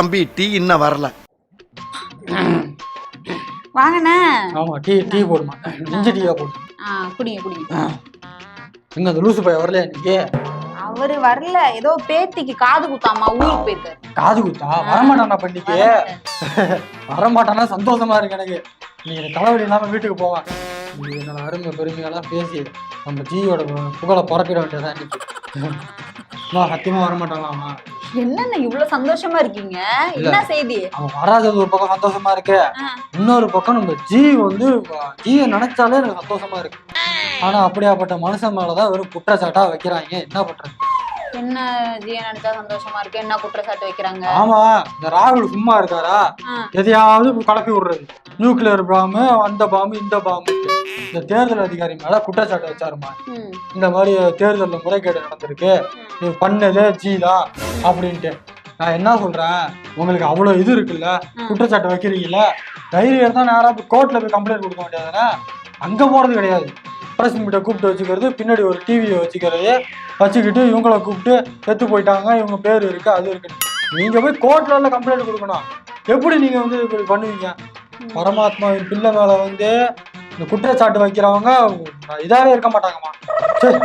தம்பி டீ இன்னும் வரல. வாங்கண்ணே. ஆமா டீ டீ போடுமா? இஞ்சி டீயா போடு. ஆ குடிங்க குடிங்க. எங்க அந்த லூசு பைய வரலையா இன்னைக்கு? அவரு வரல. ஏதோ பேத்திக்கு காது குத்தாமா ஊருக்கு போயிருக்காரு காது குத்தா? வரமாட்டானா பண்ணிக்கு வரமாட்டானா. சந்தோஷமா இருக்கு எனக்கு. நீ தலைவலி இல்லாம வீட்டுக்கு போவேன் நீ என்னோட அருமை பெருமையெல்லாம் பேசி நம்ம ஜியோட புகழை பரப்பிட வேண்டியதான் இன்னைக்கு. சத்தியமா வரமாட்டாங்களாமா என்னண்ணே இவ்வளவு சந்தோஷமா இருக்கீங்க? என்ன செய்தி? அவன் வராதது ஒரு பக்கம் சந்தோஷமா இருக்கு. இன்னொரு பக்கம் நம்ம ஜி வந்து ஜியை நினைச்சாலே எனக்கு சந்தோஷமா இருக்கு. ஆனா அப்படியாப்பட்ட மனுஷன் மேலதான் வெறும் குற்றச்சாட்டா வைக்கிறாங்க. என்ன பண்றது? என்ன ஜியா நினைச்சா சந்தோஷமா இருக்கு? என்ன குற்றச்சாட்டு வைக்கிறாங்க? ஆமா இந்த ராகுல் சும்மா இருக்காரா. எதையாவது கலப்பி விடுறது. நியூக்ளியர் பாம்பு அந்த பாம்பு இந்த பாம்பு இந்த தேர்தல் அதிகாரி மேல குற்றச்சாட்டு வச்சாருமா? இந்த மாதிரி தேர்தல்ல முறைகேடு நடந்திருக்கு. நீ பண்ணதே ஜி தான் அப்படின்ட்டு. நான் என்ன சொல்றேன்? உங்களுக்கு அவ்வளவு இது இருக்குல்ல? குற்றச்சாட்டு வைக்கிறீங்கல்ல? தைரியம் தான் நேரா போய் கோர்ட்ல போய் கம்ப்ளைண்ட் கொடுக்க வேண்டியதுதானே? அங்க போறது கிடையாது. பிரஸ் மீட்டை கூப்பிட்டு வச்சுக்கிறது பின்னாடி ஒரு டிவியை வச்சுக்கிறது வச்சுக்கிட்டு இவங்கள கூப்பிட்டு செத்து போயிட்டாங்க இவங்க பேர் இருக்கு அது இருக்கு. நீங்க போய் கோர்ட்ல கம்ப்ளைண்ட் கொடுக்கணும். எப்படி நீங்க வந்து இப்படி பண்ணுவீங்க? பரமாத்மாவின் பிள்ளை மேல வந்து இந்த குற்றச்சாட்டு வைக்கிறவங்க இதாவே இருக்க மாட்டாங்கம்மா. சரி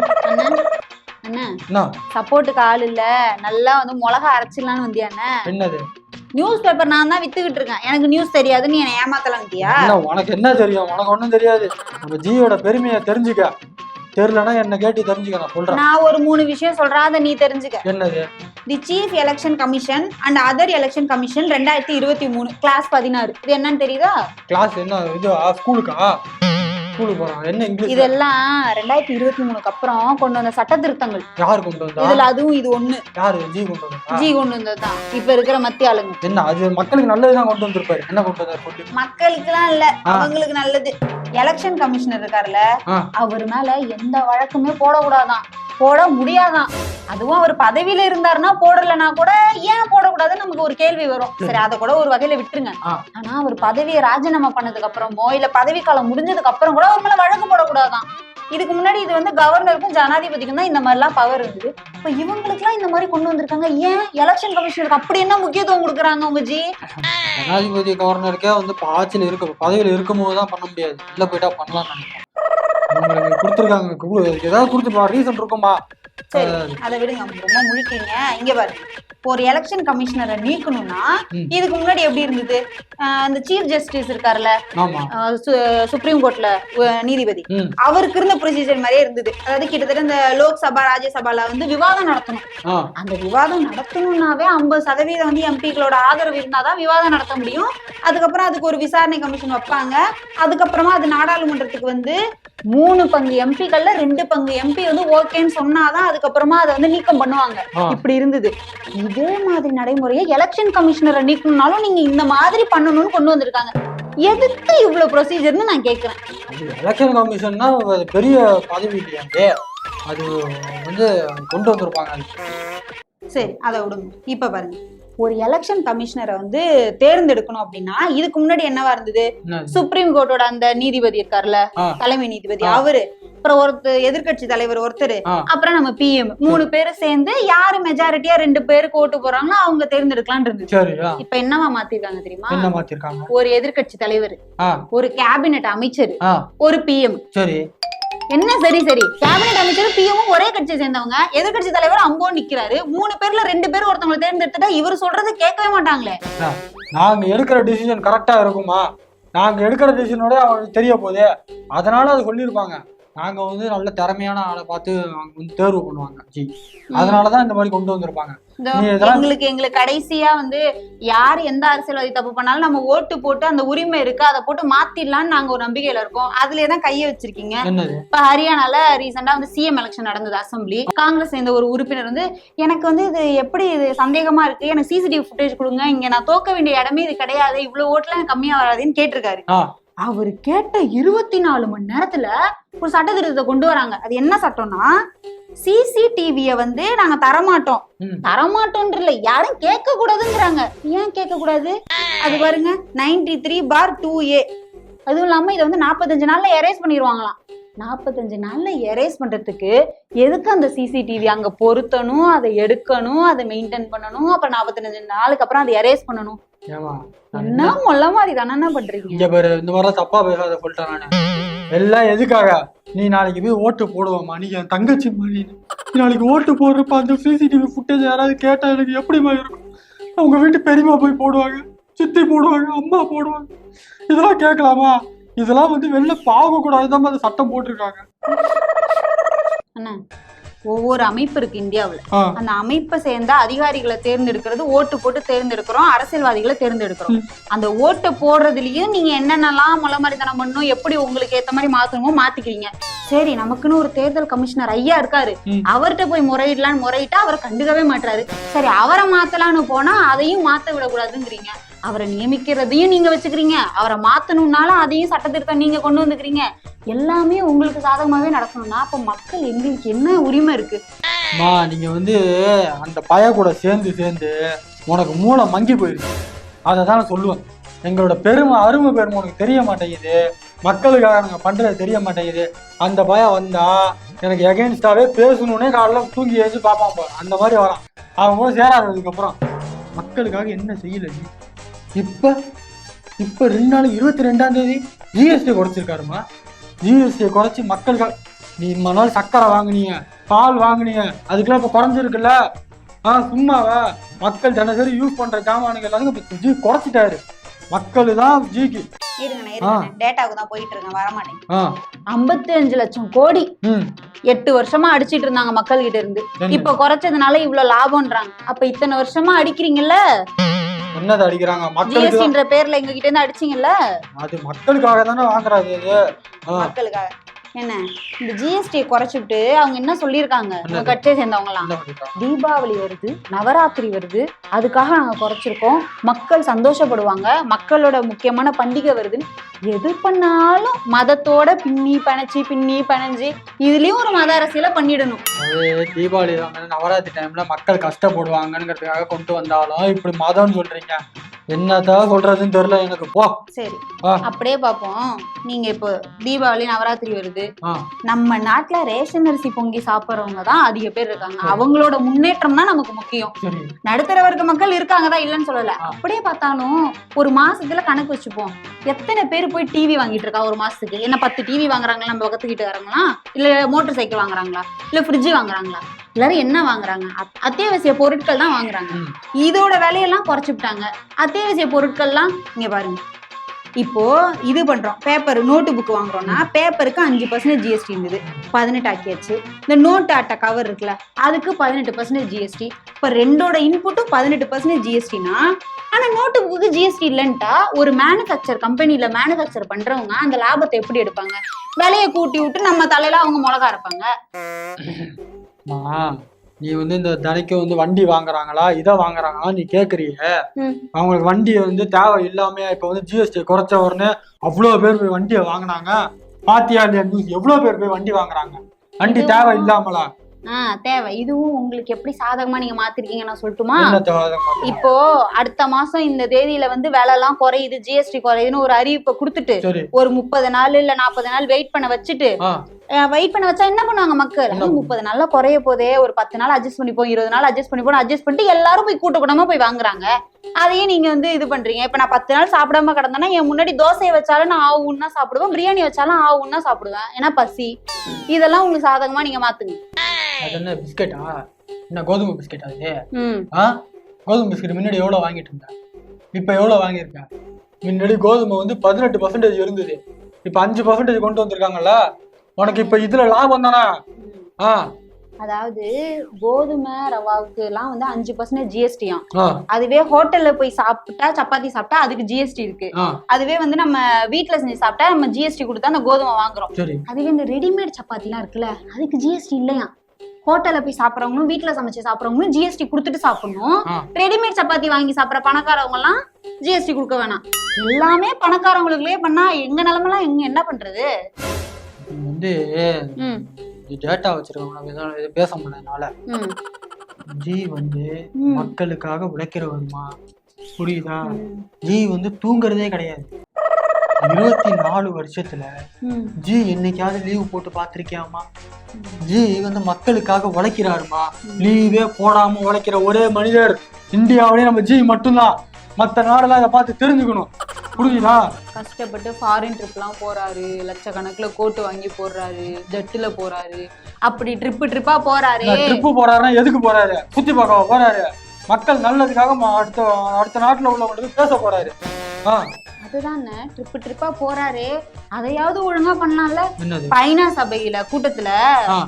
என்ன? சப்போர்ட்டுக்கு ஆள் இல்ல. நல்லா வந்து மிளகா அரைச்சிடலான்னு வந்தியாண்ணே என்னது? நியூஸ் பேப்பர் நான் தான் வித்துக்கிட்டு இருக்கேன். எனக்கு நியூஸ் தெரியாது நீ என்னை ஏமாத்தலாம் வந்தியா? என்ன உனக்கு என்ன தெரியும்? உனக்கு ஒண்ணும் தெரியாது. நம்ம ஜியோட பெருமையை தெரிஞ்சுக்க. தெரியலன்னா என்ன கேட்டு தெரிஞ்சுக்க நான் சொல்றேன். நான் ஒரு மூணு விஷயம் சொல்றேன் அதை நீ தெரிஞ்சுக்க. என்னது? The chief election commission and other election commission ரெண்டாயிரத்தி இருபத்தி மூணு கிளாஸ் பதினாறு. இது என்னன்னு தெரியுதா? கிளாஸ் என்ன இது ஸ்கூலுக்கா ஸ்கூலுக்கு போறான் என்ன இங்கிலீஷ் இதெல்லாம் ரெண்டாயிரத்தி இருபத்தி மூணுக்கு அப்புறம் கொண்டு வந்த சட்ட திருத்தங்கள். யார் கொண்டு வந்தா? இதுல அதுவும் இது ஒண்ணு. யாரு? ஜி கொண்டு வந்தா? ஜி கொண்டு வந்ததுதான். இப்ப இருக்கிற மத்திய ஆளுங்க. என்ன அது மக்களுக்கு நல்லதுதான் கொண்டு வந்திருப்பாரு. என்ன கொண்டு வந்தாரு சொல்லு மக்களுக்குலாம் இல்ல. அவங்களுக்கு நல்லது. எலெக்ஷன் கமிஷனர் இருக்காருல்ல. அவர் மேல எந்த வழக்குமே போடக்கூடாதான். போட முடியாதான். அதுவும் அவர் பதவியில இருந்தாருன்னா போடலைன்னா கூட ஏன் போடக்கூடாதுன்னு நமக்கு ஒரு கேள்வி வரும். சரி அதை கூட ஒரு வகையில விட்டுருங்க. ஆனா அவர் பதவியை ராஜினாமா பண்ணதுக்கு அப்புறமோ இல்ல பதவி காலம் முடிஞ்சதுக்கு அப்புறம் கூட அவர் மேல வழக்கு போடக்கூடாதான். இதுக்கு முன்னாடி இது வந்து கவர்னருக்கும் ஜனாதிபதிக்கும் தான் இந்த மாதிரி எல்லாம் பவர் இருந்தது. இப்ப இவங்களுக்குலாம் இந்த மாதிரி கொண்டு வந்திருக்காங்க. ஏன் எலெக்ஷன் கமிஷனருக்கு அப்படி என்ன முக்கியத்துவம் கொடுக்குறாங்க உங்க ஜி? ஜனாதிபதி கவர்னருக்கே வந்து ஆட்சியில இருக்க. பதவியில இருக்கும்போது தான் பண்ண முடியாது. உள்ள போயிட்டா பண்ணலாம்னு நினைக்கிறேன். உங்களுக்கு கொடுத்துருக்காங்க. ஏதாவது கொடுத்துருப்பா ரீசன் இருக்குமா சரி அதை விடுங்க. ரொம்ப முழிக்கிறீங்க. இங்க பாருங்க ஒரு எலெக்ஷன் கமிஷனரை நீக்கணும்னா. இதுக்கு முன்னாடி எப்படி இருந்தது? இந்த சீஃப் ஜஸ்டிஸ் இருக்கார்ல ஆமா. ஆஹ் சு- சுப்ரீம் கோர்ட்ல நீதிபதி. அவருக்கு இருந்த ப்ரொசீஜர் மாதிரியே இருந்தது. அதாவது கிட்டத்தட்ட இந்த லோக்சபா ராஜ்யசபால வந்து விவாதம் நடத்தணும். அந்த விவாதம் நடத்தணும்னாவே ஐம்பது சதவீதம் வந்து எம்பிக்களோட ஆதரவு இருந்தாதான் விவாதம் நடத்த முடியும். அதுக்கப்புறம் அதுக்கு ஒரு விசாரணை கமிஷன் வைப்பாங்க. அதுக்கப்புறமா அது நாடாளுமன்றத்துக்கு வந்து மூணு பங்கு எம்பிக்கள்ல ரெண்டு பங்கு எம்பி வந்து ஓகேன்னு சொன்னாதான் அதுக்கப்புறமா அதை வந்து நீக்கம் பண்ணுவாங்க. இப்படி இருந்தது. இதே மாதிரி நடைமுறையை எலெக்ஷன் கமிஷனரை நீக்கணும்னாலும் நீங்க இந்த மாதிரி பண்ணணும்னு கொண்டு வந்திருக்காங்க. எதுக்கு இவ்வளவு ப்ரொசீஜர்னு நான் கேக்குறேன். எலெக்ஷன் கமிஷன்னா பெரிய பதவி இல்லையாண்டே அது வந்து கொண்டு வந்திருப்பாங்க. சரி அதை விடுங்க. இப்ப பாருங்க. ஒரு எலெக்ஷன் கமிஷனரை வந்து தேர்ந்தெடுக்கணும் அப்படின்னா இதுக்கு முன்னாடி என்னவா இருந்தது? சுப்ரீம் கோர்ட்டோட அந்த நீதிபதி இருக்கார்ல ஆ. தலைமை நீதிபதி. அவரு. அப்புறம் ஒருத்தர் எதிர்க்கட்சி தலைவர் ஒருத்தர். அப்புறம் நம்ம பிஎம் மூணு பேரும் சேர்ந்து யாரு மெஜாரிட்டியா ரெண்டு பேருக்கு ஓட்டு போறாங்களோ அவங்க தேர்ந்தெடுக்கலாம்னு இருந்துச்சு இப்ப என்னவா மாத்திருக்காங்க தெரியுமா? ஒரு எதிர்க்கட்சி தலைவர் ஒரு கேபினெட் அமைச்சர் ஒரு பிஎம் சரி. என்ன சரி சரி. கேபினெட் அமைச்சரும் பிஎமும் ஒரே கட்சியை சேர்ந்தவங்க. எதிர்கட்சி தலைவர் அம்போ நிக்கிறாரு. மூணு பேர்ல ரெண்டு பேர் ஒருத்தவங்களை தேர்ந்தெடுத்துட்டா இவர் சொல்றது கேட்கவே மாட்டாங்களே. நாங்க எடுக்கிற டிசிஷன் கரெக்டா இருக்குமா? நாங்க எடுக்கிற டிசிஷனோட அவங்களுக்கு தெரிய போகுது அதனால அது சொல்லியிருப்பாங்க. நாங்க வந்து நல்ல திறமையான ஆளை பார்த்து அவங்க வந்து தேர்வு பண்ணுவாங்க. ஜி. அதனாலதான் இந்த மாதிரி கொண்டு வந்திருப்பாங்க. எங்களுக்கு எங்களுக்கு கடைசியா வந்து யார் எந்த அரசியல்வாதி தப்பு பண்ணாலும் நம்ம ஓட்டு போட்டு அந்த உரிமை இருக்கு அதை போட்டு மாத்திடலாம்னு நாங்க ஒரு நம்பிக்கையில இருக்கோம். அதுலயே தான் கைய வச்சிருக்கீங்க. இப்ப ஹரியானால ரீசெண்டா வந்து சிஎம் எலெக்ஷன் நடந்தது அசெம்பிளி காங்கிரஸ் சேர்ந்த ஒரு உறுப்பினர் வந்து எனக்கு வந்து இது எப்படி இது சந்தேகமா இருக்கு? எனக்கு சிசிடிவி ஃபுட்டேஜ் கொடுங்க. இங்க நான் தோக்க வேண்டிய இடமே இது கிடையாது. இவ்வளவு ஓட்டுல எனக்கு கம்மியா வராதுன்னு கேட்டிருக்காரு. அவர் கேட்ட இருபத்தி நாலு மணி நேரத்துல ஒரு சட்ட திருத்தத்தை கொண்டு வராங்க. அது என்ன சட்டம்னா சிசிடிவிய வந்து நாங்க தரமாட்டோம். ம். தரமாட்டோன்றல யாரும் கேட்க கூடாதுங்கிறாங்க ஏன் கேட்க கூடாது அது பாருங்க ninety three bar two A அதுவும் இல்லாம இதை வந்து நாற்பத்தஞ்சு நாள்ல எரேஸ் பண்ணிடுவாங்களாம் நாற்பத்தஞ்சு நாள்ல எரேஸ் பண்றதுக்கு எதுக்கு அந்த சிசிடிவி அங்க பொருத்தணும் அதை எடுக்கணும் அதை மெயின்டைன் பண்ணணும் அப்புறம் நாற்பத்தஞ்சு நாளுக்கு அப்புறம் அதை எரேஸ் பண்ணணும்? என்ன மொல்ல மாதிரி தானே பண்றீங்க? இங்க பாரு இந்த மாதிரிலாம் தப்பா பேசாத சொல்லிட்டேன் நானு. எல்லாம் எதுக்காக? நீ நாளைக்கு போய் ஓட்டு போடுவோம்மா. நீ என் தங்கச்சி மாதிரி. நாளைக்கு ஓட்டு போடுறப்ப அந்த சிசிடிவி ஃபுட்டேஜ் யாராவது கேட்டா எனக்கு எப்படிமா இருக்கும்? அவங்க வீட்டு பெரியம்மா போய் போடுவாங்க சித்தி போடுவாங்க அம்மா போடுவாங்க. இதெல்லாம் கேட்கலாமா? இதெல்லாம் வந்து வெளில பாவ கூடாதுதான் அந்த சட்டம் போட்டிருக்காங்க. அண்ணா ஒவ்வொரு அமைப்பு இருக்கு இந்தியாவுல. அந்த அமைப்பை சேர்ந்த அதிகாரிகளை தேர்ந்தெடுக்கிறது ஓட்டு போட்டு தேர்ந்தெடுக்கிறோம் அரசியல்வாதிகளை தேர்ந்தெடுக்கிறோம். அந்த ஓட்டை போடுறதுலயும் நீங்க என்னென்னலாம் முளை மாதிரி தனம் பண்ணணும் எப்படி உங்களுக்கு ஏத்த மாதிரி மாத்தணுமோ மாத்திக்கிறீங்க. சரி நமக்குன்னு ஒரு தேர்தல் கமிஷனர் ஐயா இருக்காரு. அவர்கிட்ட போய் முறையிடலான்னு முறையிட்டா அவர் கண்டுக்கவே மாட்டாரு சரி அவரை மாத்தலான்னு போனா அதையும் மாத்த விடக்கூடாதுங்கிறீங்க. அவரை நியமிக்கிறதையும் நீங்க வச்சுக்கிறீங்க. அவரை மாத்தணும்னாலும் அதையும் சட்டத்திருத்தம் நீங்க கொண்டு வந்துக்கிறீங்க. எல்லாமே உங்களுக்கு சாதகமாவே நடக்கணும்னா அப்ப மக்கள் எங்களுக்கு என்ன உரிமை இருக்கு? அம்மா நீங்க வந்து அந்த பய கூட சேர்ந்து சேர்ந்து உனக்கு மூளை மங்கி போயிருக்கு அதை தான் நான் சொல்லுவேன். எங்களோட பெருமை அருமை பெருமை உனக்கு தெரிய மாட்டேங்குது. மக்களுக்காக நாங்கள் பண்ணுறது தெரிய மாட்டேங்குது. அந்த பயம் வந்தா எனக்கு எகெயின்ஸ்டாகவே பேசணுன்னே காலைல தூங்கி எழுந்து பார்ப்பான் போ அந்த மாதிரி வரான். அவன் கூட சேராததுக்கப்புறம் மக்களுக்காக என்ன செய்யல நீ இப்ப இப்ப ரெண்டு நாள் இருபத்தி ரெண்டாம் தேதி ஜிஎஸ்டி குறைச்சிருக்காருமா? ஜிஎஸ்டியை குறைச்சி மக்களுக்காக நீ இம்ம நாள் சக்கரை வாங்குனீங்க பால் வாங்குனீங்க அதுக்கெல்லாம் இப்ப குறைஞ்சிருக்குல்ல? ஆ சும்மாவா? மக்கள் தினசரி யூஸ் பண்ற ஜாமானுங்க எல்லாத்துக்கும் இப்ப ஜி குறைச்சிட்டாரு. மக்கள் தான் ஜிக்கு டேட்டாவுக்கு தான் போயிட்டு இருக்கேன் வரமாட்டேன் ஐம்பத்தி அஞ்சு லட்சம் கோடி. எட்டு வருஷமா அடிச்சிட்டு இருந்தாங்க மக்கள் கிட்ட இருந்து? இப்ப குறைச்சதுனால இவ்வளவு லாபம்ன்றாங்க. அப்ப இத்தனை வருஷமா அடிக்கிறீங்கல்ல? என்னது அடிக்கிறாங்க? மக்களுக்கு ஜிஎஸ்டின்ற பேர்ல எங்க கிட்ட இருந்து அடிச்சீங்கல்ல? அது மக்களுக்காக தானே ஆ. மக்களுக்காக. என்ன? இந்த ஜிஎஸ்டி குறைச்சிட்டு அவங்க என்ன சொல்லியிருக்காங்க? உங்க? கட்சியை சேர்ந்தவங்களாம்? தீபாவளி வருது நவராத்திரி வருது. அதுக்காக நாங்க குறைச்சிருக்கோம். மக்கள் சந்தோஷப்படுவாங்க. மக்களோட முக்கியமான பண்டிகை வருதுன்னு. எது பண்ணாலும் மதத்தோட பின்னி பிணைச்சி பின்னி பிணைஞ்சு இதுலயும் ஒரு மத அரசியலை பண்ணிடணும். அது தீபாவளி நவராத்திரி டைம்ல மக்கள் கஷ்டப்படுவாங்கங்கிறதுக்காக கொண்டு வந்தாலும் இப்படி மதம்னு சொல்றீங்க. என்னதான் சொல்றதுன்னு தெரியல எனக்கு. போ. சரி. அப்படியே பார்ப்போம். நீங்க இப்போ தீபாவளி நவராத்திரி வருது. நம்ம நாட்டுல ரேஷன் அரிசி பொங்கி சாப்பிடுறவங்க தான் அதிக பேர் இருக்காங்க. அவங்களோட முன்னேற்றம் தான் நமக்கு முக்கியம். நடுத்தர வர்க்க மக்கள் இருக்காங்க தான் இல்லைன்னு சொல்லல. அப்படியே பார்த்தாலும் ஒரு மாசத்துல கணக்கு வச்சுப்போம். எத்தனை பேர் போய் டிவி வாங்கிட்டு இருக்கா ஒரு மாசத்துக்கு? என்ன பத்து டிவி வாங்குறாங்களா நம்ம பக்கத்து வீட்டுக்காரங்களா? இல்ல மோட்டார் சைக்கிள் வாங்குறாங்களா? இல்ல ஃப்ரிட்ஜ் வாங்குறாங்களா? எல்லாரும் என்ன வாங்குறாங்க? அத்- அத்தியாவசிய பொருட்கள் தான் வாங்குறாங்க. இதோட விலையெல்லாம் குறைச்சுட்டாங்க அத்தியாவசிய பொருட்கள்லாம் இங்க பாருங்க. இப்போ இது பண்றோம். பேப்பர் நோட்டு புக் வாங்குறோம்னா பேப்பருக்கு அஞ்சு பர்சன்டேஜ் ஜிஎஸ்டி இருந்தது. பதினெட்டு ஆக்கியாச்சு. இந்த நோட்டு அட்டை கவர் இருக்குல்ல அதுக்கு பதினெட்டு பர்சன்டேஜ் ஜிஎஸ்டி இப்போ ரெண்டோட இன்புட்டும் பதினெட்டு பர்சன்டேஜ் ஜிஎஸ்டினா ஆனா நோட்டு புக்கு ஜிஎஸ்டி இல்லைன்ட்டா ஒரு மேனுஃபேக்சர் கம்பெனில மேனுஃபேக்சர் பண்றவங்க அந்த லாபத்தை எப்படி எடுப்பாங்க? விலையை கூட்டி விட்டு நம்ம தலையில அவங்க மிளகா இருப்பாங்க நீ வந்து இந்த தனிக்கு வந்து வண்டி வாங்குறாங்களா இதை வாங்குறாங்களா நீ கேக்குறீங்க. அவங்களுக்கு வண்டி வந்து தேவை இல்லாம இப்ப வந்து ஜிஎஸ்டி குறைச்ச உடனே அவ்வளவு பேர் போய் வண்டியை வாங்குனாங்க. பாத்தியா இல்லையா நியூஸ் எவ்வளவு பேர் போய் வண்டி வாங்குறாங்க? வண்டி தேவை இல்லாமலா தேவை. இதுவும் உங்களுக்கு எப்படி சாதகமா நீங்க மாத்திருக்கீங்க நான் சொல்லட்டுமா? இப்போ அடுத்த மாசம் இந்த தேதியில வந்து விலை எல்லாம் குறையுது ஜிஎஸ்டி குறையுதுன்னு ஒரு அறிவிப்பை கொடுத்துட்டு ஒரு முப்பது நாள் இல்ல நாற்பது நாள் வெயிட் பண்ண வச்சுட்டு வெயிட் பண்ண வச்சா என்ன பண்ணுவாங்க மக்கள்? முப்பது நாள்ல குறைய போதே ஒரு பத்து நாள் அட்ஜஸ்ட் பண்ணிப்போம் இருபது நாள் அட்ஜஸ்ட் பண்ணிப்போம் அட்ஜஸ்ட் பண்ணிட்டு எல்லாரும் போய் கூட்ட கூட்டமா போய் வாங்குறாங்க. அதையே நீங்க வந்து இது பண்றீங்க. இப்ப நான் பத்து நாள் சாப்பிடாம கிடந்தேன்னா என் முன்னாடி தோசையை வச்சாலும் நான் ஆவுன்னா சாப்பிடுவேன் பிரியாணி வச்சாலும் ஆவுன்னா சாப்பிடுவேன். ஏன்னா பசி. இதெல்லாம் உங்களுக்கு சாதகமா நீங்க மாத்துங்க. அது என்ன பிஸ்கெட்டா? என்ன கோதுமை பிஸ்கெட்டா அது ஆ? கோதுமை பிஸ்கெட் முன்னாடி எவ்வளோ வாங்கிட்டு இருந்தேன் இப்போ எவ்வளோ வாங்கியிருக்கேன் முன்னாடி கோதுமை வந்து பதினெட்டு பர்சன்டேஜ் இருந்தது. இப்போ அஞ்சு பர்சன்டேஜ் கொண்டு வந்திருக்காங்கல்ல? உனக்கு இப்போ இதுல லாபம் தானே? ஆ. அதாவது கோதுமை ரவாவுக்கு எல்லாம் வந்து அஞ்சு பர்சன்டேஜ் ஜிஎஸ்டியாம் ஆ. அதுவே ஹோட்டல்ல போய் சாப்பிட்டா சப்பாத்தி சாப்பிட்டா அதுக்கு ஜிஎஸ்டி இருக்கு. அதுவே வந்து நம்ம வீட்ல செஞ்சு சாப்பிட்டா நம்ம ஜிஎஸ்டி கொடுத்தா அந்த கோதுமை வாங்குறோம். சரி. அதுவே இந்த ரெடிமேட் சப்பாத்திலாம் இருக்குல்ல அதுக்கு ஜிஎஸ்டி இல்லையா? ஹோட்டல்ல போய் சாப்பிட்றவங்களும் வீட்ல சமைச்சு சாப்பிட்றவங்களும் ஜிஎஸ்டி கொடுத்துட்டு சாப்பிடணும். ரெடிமேட் சப்பாத்தி வாங்கி சாப்பிட்ற பணக்காரவங்க எல்லாம் ஜிஎஸ்டி கொடுக்க வேணாம். எல்லாமே பணக்காரவங்களுக்குள்ளே பண்ணா எங்க நிலமெல்லாம் எங்க என்ன பண்றது? வந்து டேட்டா வச்சிருக்கவங்க பேச முடியாதனால ம். ஜி வந்து. மக்களுக்காக உழைக்கிறவருமா? புரியுதா? ம். ஜி வந்து தூங்குறதே கிடையாது. இருபத்தி நாலு வருஷத்துல. ஜி என்னைக்காவது லீவ் போட்டு பார்த்திருக்கியாமா ஜி வந்து மக்களுக்காக உழைக்கிறாருமா லீவே போடாம உழைக்கிற ஒரே மனிதர் இந்தியாவிலே நம்ம ஜி மட்டும்தான். மத்த நாடெல்லாம் இதை பார்த்து தெரிஞ்சுக்கணும். புரியுதா கஷ்டப்பட்டு ஃபாரின் ட்ரிப்லாம் போறாரு. லட்சக்கணக்குல கோட்டு வாங்கி போடுறாரு. ஜட்டுல போறாரு. அப்படி ட்ரிப்பு ட்ரிப்பா போறாரு. ட்ரிப்பு போறாருன்னா எதுக்கு போறாரு? சுத்தி பார்க்க போறாரு? மக்கள் நல்லதுக்காக அடுத்த அடுத்த நாட்டுல உள்ளவங்களுக்கு பேச போறாரு. ஆ. அதுதானே. ட்ரிப்பு ட்ரிப்பா போறாரு. அதையாவது ஒழுங்கா பண்ணலாம்ல? ஐநா சபையில கூட்டத்துல.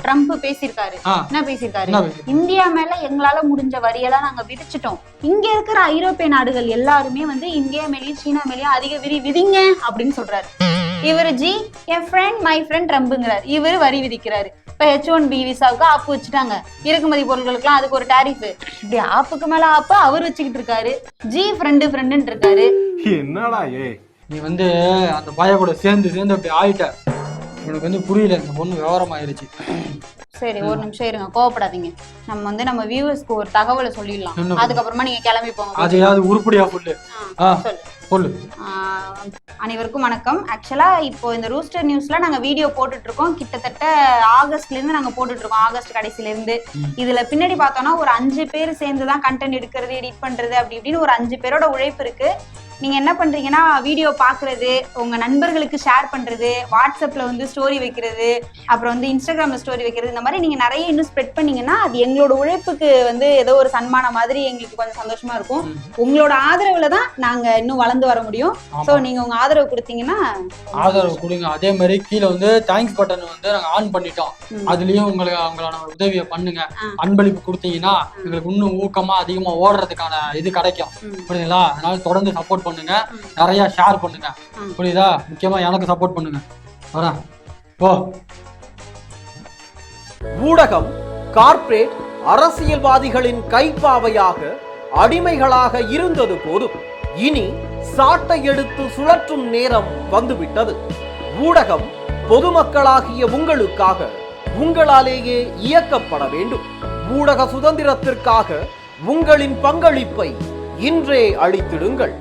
ட்ரம்ப் பேசியிருக்காரு. என்ன பேசியிருக்காரு? இந்தியா மேல எங்களால முடிஞ்ச வரியெல்லாம் நாங்க விதிச்சிட்டோம். இங்க இருக்கிற ஐரோப்பிய நாடுகள் எல்லாருமே வந்து இந்தியா மேலயும் சீனா மேலயும் அதிக விரி விதிங்க அப்படின்னு சொல்றாரு. இவரு ஜி என் ஃப்ரெண்ட் மை ஃப்ரெண்ட் ட்ரம்புங்கிறாரு இவரு வரி விதிக்கிறாரு. இப்ப ஹெச் ஒன் பி விசாவுக்கு ஆப்பு வச்சுட்டாங்க. இறக்குமதி பொருட்களுக்குலாம் அதுக்கு ஒரு டாரிஃப் இப்படி ஆப்புக்கு மேல ஆப்பு அவர் வச்சுக்கிட்டு இருக்காரு. ஜி ஃப்ரெண்டு ஃப்ரெண்டுன்னு இருக்காரு. என்னடா ஏ? நீ வந்து அந்த பய கூட சேர்ந்து சேர்ந்து அப்படி ஆயிட்ட. உனக்கு வந்து புரியல இந்த பொண்ணு விவரமாயிருச்சு. சரி ஒரு நிமிஷம் இருங்க. கோவப்படாதீங்க. நம்ம வந்து நம்ம வியூவர்ஸ்க்கு ஒரு தகவலை சொல்லிடலாம்? அதுக்கப்புறமா நீங்க கிளம்பி போங்க. அதையாவது உருப்படியா சொல்லு. ஆ, அனைவருக்கும் வணக்கம். ஆக்சுவலா இப்போ இந்த ரூஸ்டர் நியூஸ்ல நாங்க வீடியோ போட்டுட்டு இருக்கோம் கிட்டத்தட்ட ஆகஸ்ட்ல இருந்து நாங்க போட்டுட்டு இருக்கோம் ஆகஸ்ட் கடைசில இருந்து. இதுல பின்னாடி பார்த்தோம்னா ஒரு அஞ்சு பேர் சேர்ந்து தான் கண்டென்ட் எடுக்கிறது எடிட் பண்றது அப்படி இப்படின்னு ஒரு அஞ்சு பேரோட உழைப்பு இருக்கு. நீங்க என்ன பண்றீங்கன்னா வீடியோ பாக்குறது உங்க நண்பர்களுக்கு ஷேர் பண்றது வாட்ஸ்அப்ல வந்து ஸ்டோரி வைக்கிறது அப்புறம் வந்து இன்ஸ்டாகிராம்ல ஸ்டோரி வைக்கிறது இந்த மாதிரி நீங்க நிறைய இன்னும் ஸ்ப்ரெட் பண்ணீங்கன்னா அது எங்களோட உழைப்புக்கு வந்து ஏதோ ஒரு சன்மானம் மாதிரி எங்களுக்கு கொஞ்சம் சந்தோஷமா இருக்கும். உங்களோட ஆதரவுல தான் நாங்க இன்னும் வளர்ந்து வர முடியும். சோ நீங்க உங்க ஆதரவு கொடுத்தீங்கன்னா ஆதரவு கொடுங்க அதே மாதிரி கீழே வந்து தேங்க்ஸ் பட்டன் வந்து நாங்க ஆன் பண்ணிட்டோம். அதுலயும் உங்களுக்கு அவங்களான உதவியை பண்ணுங்க. அன்பளிப்பு கொடுத்தீங்கன்னா எங்களுக்கு இன்னும் ஊக்கமா அதிகமா ஓடுறதுக்கான இது கிடைக்கும். புரியுதுங்களா அதனால தொடர்ந்து சப்போர்ட் பண்ணுங்க. நிறைய ஷேர் பண்ணுங்க. புரியுதா? முக்கியமா எனக்கு சப்போர்ட் பண்ணுங்க. வரேன். ஓ ஊடகம் கார்ப்பரேட் அரசியல்வாதிகளின் கைப்பாவையாக அடிமைகளாக இருந்தது போதும். இனி சாட்டை எடுத்து சுழற்றும் நேரம் வந்துவிட்டது. ஊடகம் பொதுமக்களாகிய உங்களுக்காக உங்களாலேயே இயக்கப்பட வேண்டும். ஊடக சுதந்திரத்திற்காக உங்களின் பங்களிப்பை இன்றே அளித்திடுங்கள்.